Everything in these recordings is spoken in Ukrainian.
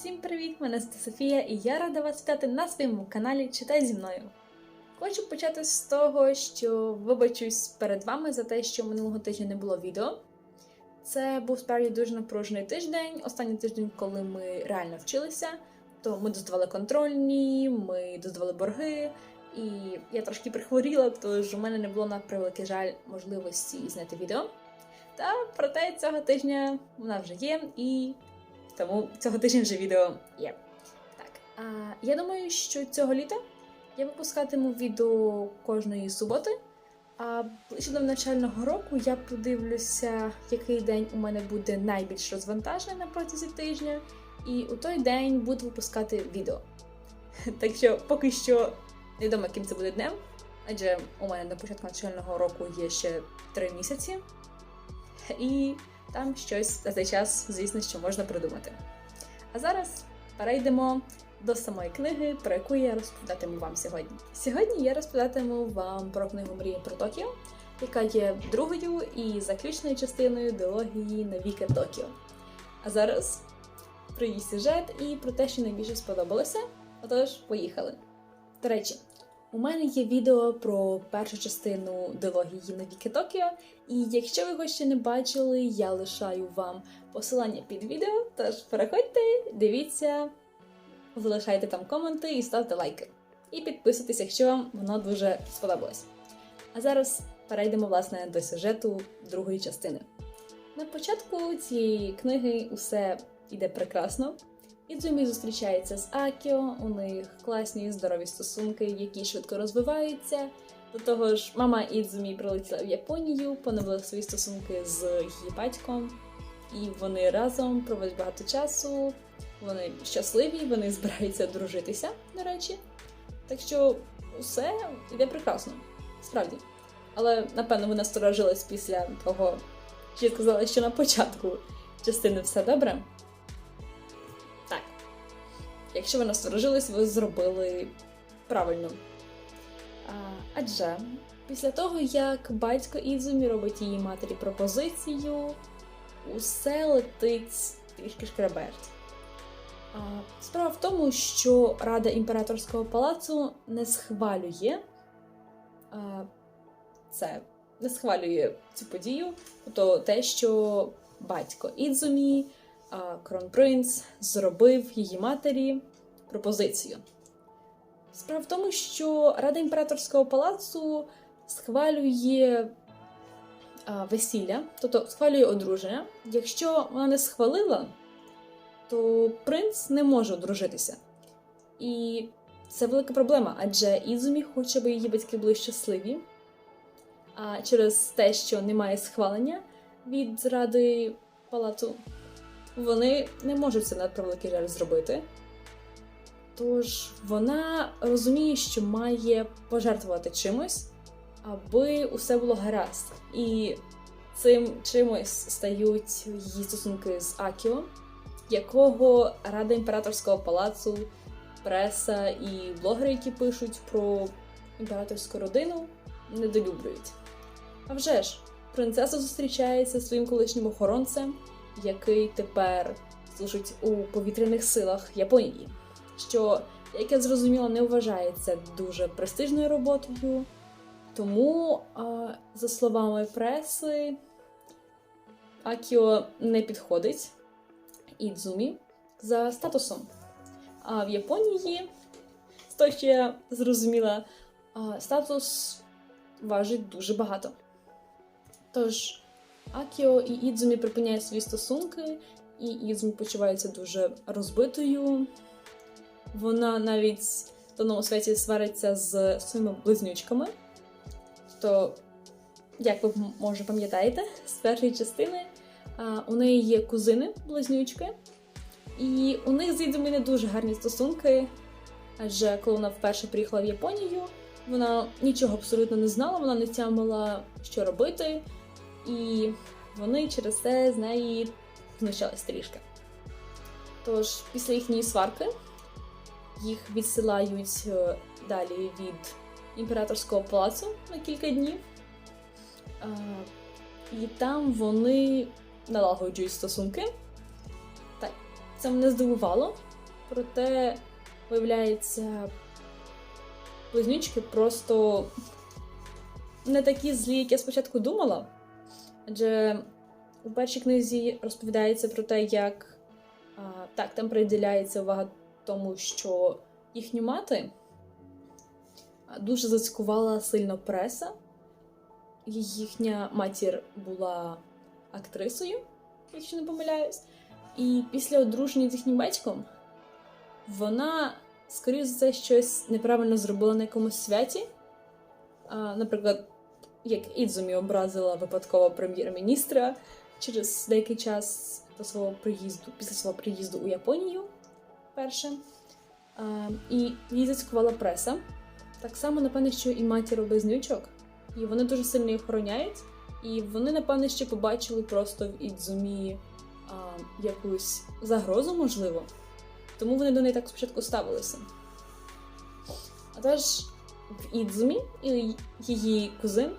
Всім привіт! Мене звати Софія і я рада вас вітати на своєму каналі Читай зі мною. Хочу почати з того, що вибачусь перед вами за те, що минулого тижня не було відео. Це був справді дуже напружений тиждень, останній тиждень, коли ми реально вчилися. То ми доздавали контрольні, ми доздавали борги, і я трошки прихворіла, тож у мене не було на превеликий жаль можливості зняти відео. Та проте цього тижня вона вже є, і тому цього тижня вже відео є. Так, а я думаю, що цього літа я випускатиму відео кожної суботи. А ближче до навчального року я подивлюся, який день у мене буде найбільш розвантажений на протязі тижня, і у той день буду випускати відео. Так що поки що невідомо, яким це буде днем, адже у мене до початку навчального року є ще три місяці, і там щось за цей час, звісно, що можна придумати. А зараз перейдемо до самої книги, про яку я розповідатиму вам сьогодні. Сьогодні я розповідатиму вам про книгу Мрія про Токіо, яка є другою і заключною частиною дилогії Навіки Токіо. А зараз про її сюжет і про те, що найбільше сподобалося. Отож, поїхали. До речі, у мене є відео про першу частину дилогії Навіки Токіо, і якщо ви його ще не бачили, я лишаю вам посилання під відео. Тож переходьте, дивіться, залишайте там коменти і ставте лайки. І підписуйтесь, якщо вам воно дуже сподобалось. А зараз перейдемо власне до сюжету другої частини. На початку цієї книги усе йде прекрасно. Ідзумі зустрічається з Акіо, у них класні здорові стосунки, які швидко розвиваються. До того ж, мама Ідзумі прилетіла в Японію, поновила свої стосунки з її батьком, і вони разом проводять багато часу. Вони щасливі, вони збираються дружитися, до речі. Так що все йде прекрасно, справді. Але напевно ви насторожились після того, що я сказала, що на початку частини все добре. Якщо ви насторожились, ви зробили правильно. Адже після того, як батько Ізумі робить її матері пропозицію, усе летить трішки шкреберть. Справа в тому, що Рада імператорського палацу не схвалює це, не схвалює цю подію, тобто те, що батько Ідзумі, кронпринц, зробив її матері пропозицію. Справа в тому, що Рада імператорського палацу схвалює весілля, тобто схвалює одруження. Якщо вона не схвалила, то принц не може одружитися. І це велика проблема, адже Ізумі хоче, аби її батьки були щасливі. А через те, що немає схвалення від ради палацу, вони не можуть це на превеликий жаль зробити. Тож вона розуміє, що має пожертвувати чимось, аби усе було гаразд. І цим чимось стають її стосунки з Акіо, якого Рада імператорського палацу, преса і блогери, які пишуть про імператорську родину, недолюблюють. А вже ж, принцеса зустрічається зі своїм колишнім охоронцем, який тепер служить у повітряних силах Японії що, як я зрозуміла, не вважається дуже престижною роботою. Тому, за словами преси, Акіо не підходить Ідзумі за статусом. А в Японії, з того, що я зрозуміла, статус важить дуже багато. Тож, Акіо і Ідзумі припиняють свої стосунки, і Ідзумі почувається дуже розбитою. Вона навіть в тоному світі свариться з своїми близнючками. То, як ви може пам'ятаєте, з першої частини у неї є кузини-близнючки, і у них з Ідзумі не дуже гарні стосунки. Адже коли вона вперше приїхала в Японію, вона нічого абсолютно не знала, вона не тямила, що робити, і вони через це з неї знущались трішки. Тож, після їхньої сварки їх відсилають е, далі від імператорського палацу на кілька днів. Е, І там вони налагоджують стосунки. Так, це мене здивувало, проте, виявляється, близнючки просто не такі злі, як я спочатку думала. Адже у першій книзі розповідається про те, як а, так, там приділяється увага тому, що їхню мати дуже зацькувала сильно преса. Їхня матір була актрисою, якщо не помиляюсь. І після одруження з їхнім батьком вона, скоріше за все, щось неправильно зробила на якомусь святі. А, Наприклад, як Ідзумі образила випадково прем'єр-міністра через деякий час до свого приїзду, після свого приїзду у Японію перше. І її зацькувала преса. Так само, напевне, що і матір близнючок. І вони дуже сильно їх охороняють. І вони, напевне, ще побачили просто в Ідзумі а, якусь загрозу, можливо. Тому вони до неї так спочатку ставилися. А тож в Ідзумі і її кузин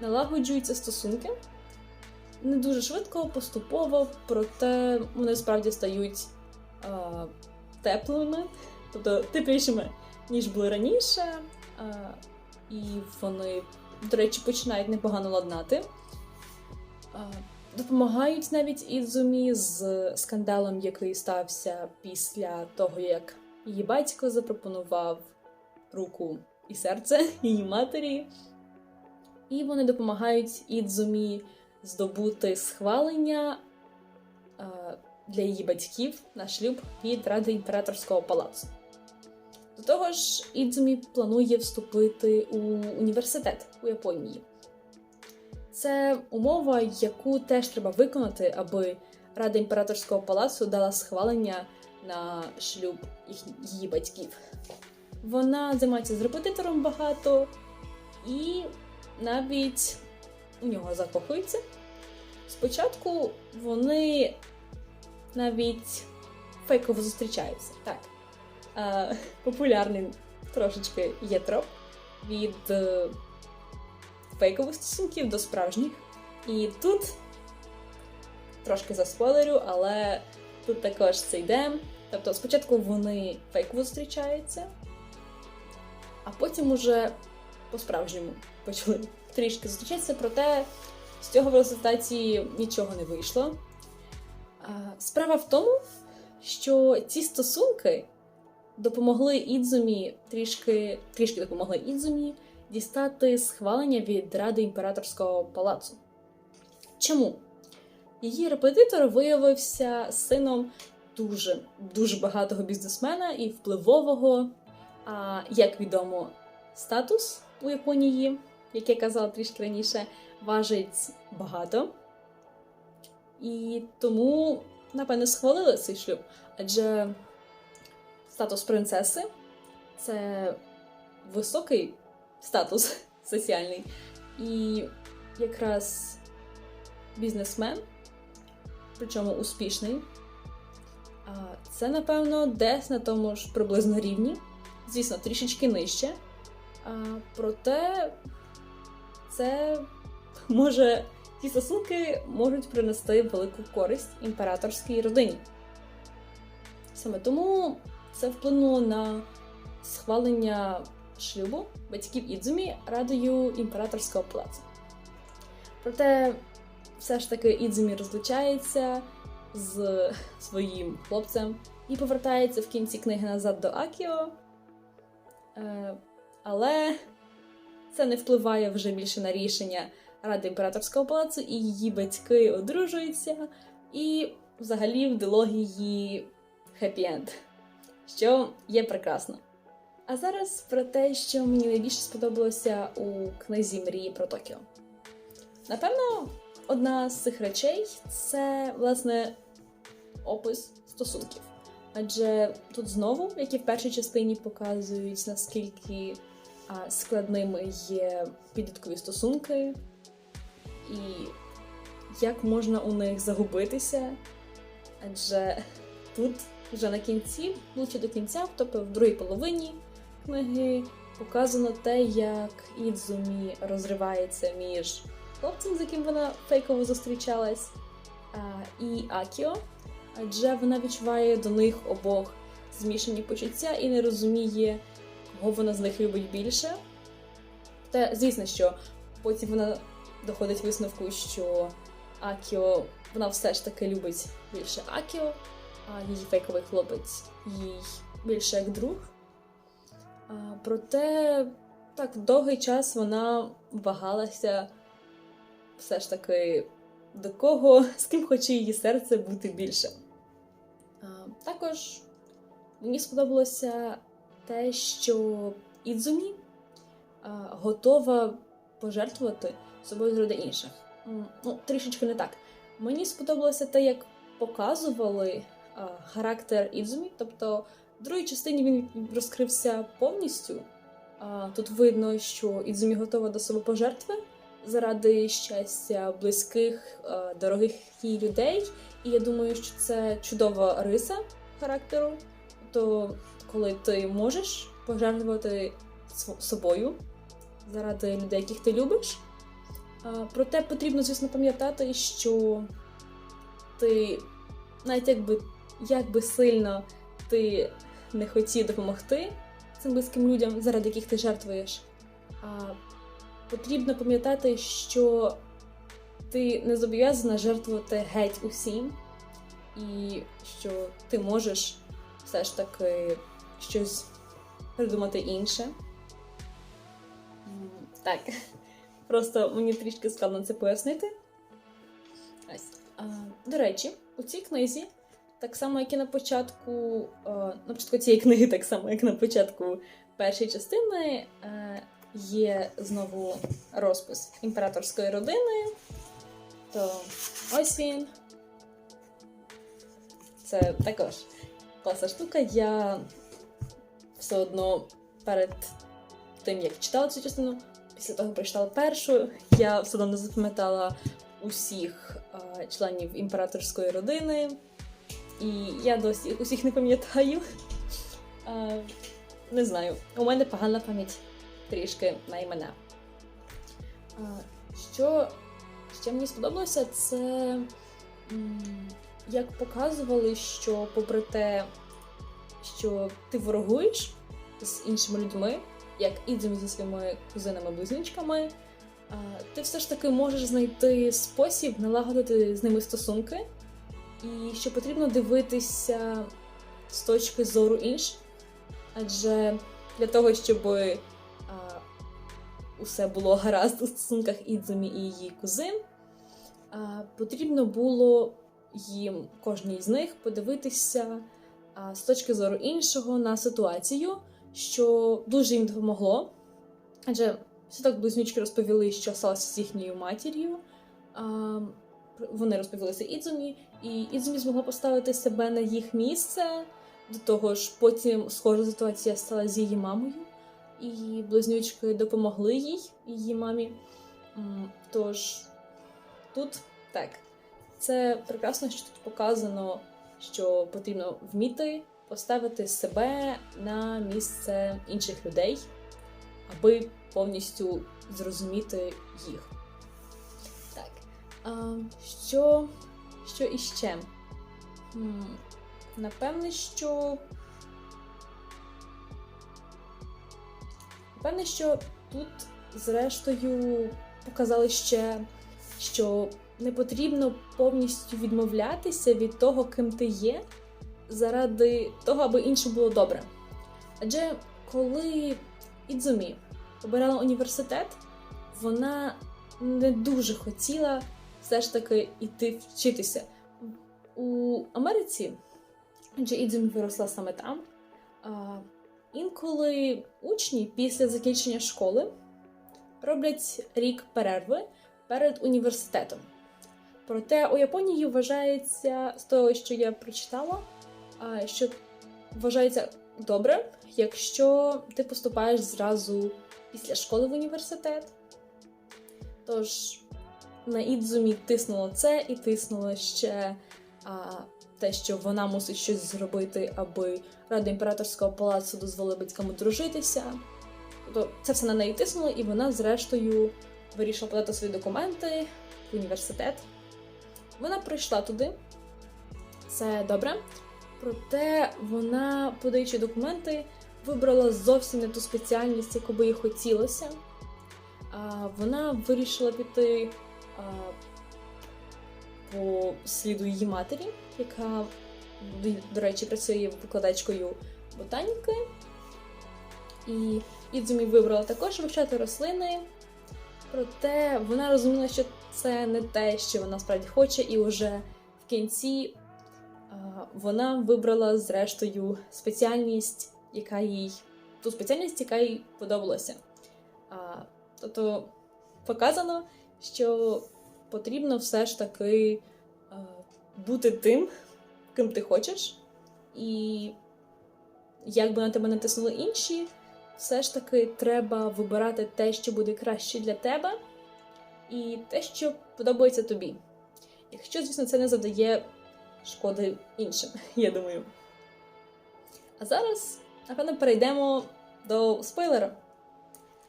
налагоджуються стосунки не дуже швидко, поступово, проте вони справді стають а, теплими, тобто теплішими, ніж були раніше. А, і вони, до речі, починають непогано ладнати. А, допомагають навіть Ідзумі з скандалом, який стався після того, як її батько запропонував руку і серце її матері. І вони допомагають Ідзумі здобути схвалення е, для її батьків на шлюб від Ради імператорського палацу. До того ж, Ідзумі планує вступити у університет у Японії. Це умова, яку теж треба виконати, аби Рада імператорського палацу дала схвалення на шлюб її батьків. Вона займається з репетитором багато і навіть у нього закохується. Спочатку вони навіть фейково зустрічаються. Так. А, популярний трошечки є троп від е, фейкових стосунків до справжніх. І тут трошки заспойлерю, але тут також це йде. Тобто, спочатку вони фейково зустрічаються, а потім уже по-справжньому почали трішки зустрічатися, проте з цього в результаті нічого не вийшло. Справа в тому, що ці стосунки допомогли Ідзумі трішки, трішки допомогли Ідзумі дістати схвалення від Ради імператорського палацу. Чому? Її репетитор виявився сином дуже дуже багатого бізнесмена і впливового, а як відомо, статус у Японії, як я казала трішки раніше, важить багато. І тому, напевно, схвалили цей шлюб. Адже статус принцеси це високий статус соціальний. І якраз бізнесмен, причому успішний, це, напевно, десь на тому ж приблизно рівні. Звісно, трішечки нижче. Проте це може ці стосунки можуть принести велику користь імператорській родині. Саме тому це вплинуло на схвалення шлюбу батьків Ідзумі радою імператорського палацу. Проте, все ж таки, Ідзумі розлучається з своїм хлопцем і повертається в кінці книги назад до Акіо. Але це не впливає вже більше на рішення Ради імператорського палацу, і її батьки одружуються, і взагалі в дилогії хеппі-енд, що є прекрасно. А зараз про те, що мені найбільше сподобалося у книзі Мрії про Токіо. Напевно, одна з цих речей це, власне, опис стосунків. Адже тут знову, як і в першій частині, показують, наскільки складними є підліткові стосунки, і як можна у них загубитися. Адже тут вже на кінці, ближче до кінця, тобто в другій половині книги, показано те, як Ідзумі розривається між хлопцем, з яким вона фейково зустрічалась, і Акіо. адже вона відчуває до них обох змішані почуття і не розуміє, кого вона з них любить більше. Та, звісно, що потім вона доходить висновку, що Акіо вона все ж таки любить більше Акіо, а її фейковий хлопець їй більше як друг. А, проте так довгий час вона вагалася все ж таки до кого, з ким хоче її серце бути більше. А, також мені сподобалося те, що Ідзумі а, готова пожертвувати собою заради інших. Ну, трішечки не так. Мені сподобалося те, як показували а, характер Ідзумі, тобто в другій частині він розкрився повністю. Тут видно, що Ідзумі готова до самопожертви заради щастя близьких, а, дорогих їй людей. І я думаю, що це чудова риса характеру. То коли ти можеш пожертвувати собою заради людей, яких ти любиш. Проте потрібно, звісно, пам'ятати, що ти, навіть якби, якби сильно ти не хотів допомогти цим близьким людям, заради яких ти жертвуєш, потрібно пам'ятати, що ти не зобов'язана жертвувати геть усім, і що ти можеш все ж таки щось придумати інше. Так. Просто мені трішки складно це пояснити. До речі, у цій книзі, так само, як і на початку, а, на початку цієї книги, так само, як на початку першої частини, е, є знову розпис імператорської родини. То ось він. Це також класна штука. Я все одно перед тим, як читала цю частину, після того прочитала першу, я все одно не запам'ятала усіх а, членів імператорської родини. І я досі усіх не пам'ятаю. А, не знаю, у мене погана пам'ять трішки на імена. А, що ще мені сподобалося, це як показували, що попри те, що ти ворогуєш з іншими людьми, як Ідзумі зі своїми кузинами-близнючками, ти все ж таки можеш знайти спосіб налагодити з ними стосунки, і що потрібно дивитися з точки зору інших. Адже для того, щоб а, усе було гаразд у стосунках Ідзумі і її кузин, а, потрібно було їм, кожній з них, подивитися з точки зору іншого на ситуацію, що дуже їм допомогло. Адже всі так близнючки розповіли, що сталося з їхньою матір'ю. Вони розповілися Ідзумі, і Ідзумі змогла поставити себе на їх місце. До того ж, потім схожа ситуація стала з її мамою, і близнючки допомогли їй, її мамі. Тож тут так, це прекрасно, що тут показано, що потрібно вміти поставити себе на місце інших людей, аби повністю зрозуміти їх. Так. А, що, що іще? Напевне, що. Напевне, що тут, зрештою, показали ще, що не потрібно повністю відмовлятися від того, ким ти є, заради того, аби іншим було добре. Адже коли Ідзумі обирала університет, вона не дуже хотіла все ж таки йти вчитися. У Америці, адже Ідзумі виросла саме там. Інколи учні після закінчення школи роблять рік перерви перед університетом. Проте у Японії вважається з того, що я прочитала, що вважається добре, якщо ти поступаєш зразу після школи в університет. Тож на Ідзумі тиснуло це і тиснуло ще а, те, що вона мусить щось зробити, аби Рада імператорського палацу дозволила батькам одружитися. Тобто це все на неї тиснуло, і вона, зрештою, вирішила подати свої документи в університет. Вона прийшла туди, це добре. Проте вона, подаючи документи, вибрала зовсім не ту спеціальність, яку би їй хотілося. А, Вона вирішила піти а, по сліду її матері, яка, до речі, працює викладачкою ботаніки. І Ідзумі вибрала також вивчати рослини, проте вона розуміла, що це не те, що вона справді хоче, і вже в кінці вона вибрала зрештою спеціальність, яка їй ту спеціальність, яка їй подобалася. Тобто показано, що потрібно все ж таки бути тим, ким ти хочеш, і як би на тебе натиснули інші, все ж таки треба вибирати те, що буде краще для тебе, і те, що подобається тобі. Якщо, звісно, це не завдає шкоди іншим, я думаю. А зараз, напевно, перейдемо до спойлера.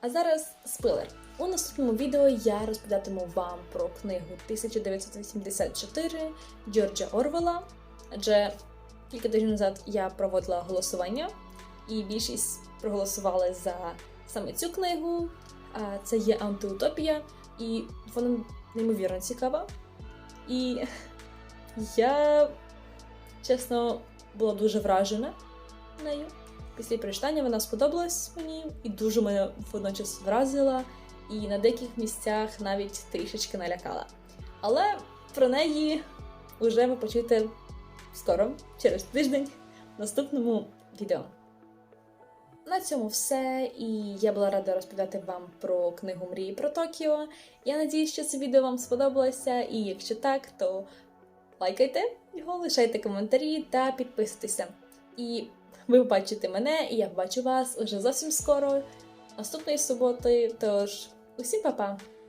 А зараз спойлер. У наступному відео я розповідатиму вам про книгу 1984 Джорджа Орвела, адже кілька тижнів назад я проводила голосування, і більшість проголосували за саме цю книгу. Це є антиутопія, і вона неймовірно цікава. І я, чесно, була дуже вражена нею. Після прочитання вона сподобалась мені і дуже мене водночас вразила, і на деяких місцях навіть трішечки налякала. Але про неї вже ви почуєте скоро, через тиждень, в наступному відео. На цьому все, і я була рада розповідати вам про книгу Мрії про Токіо. Я надіюсь, що це відео вам сподобалося, і якщо так, то лайкайте його, лишайте коментарі та підписуйтеся. І ви побачите мене, і я побачу вас уже зовсім скоро, наступної суботи. Тож, усім па-па!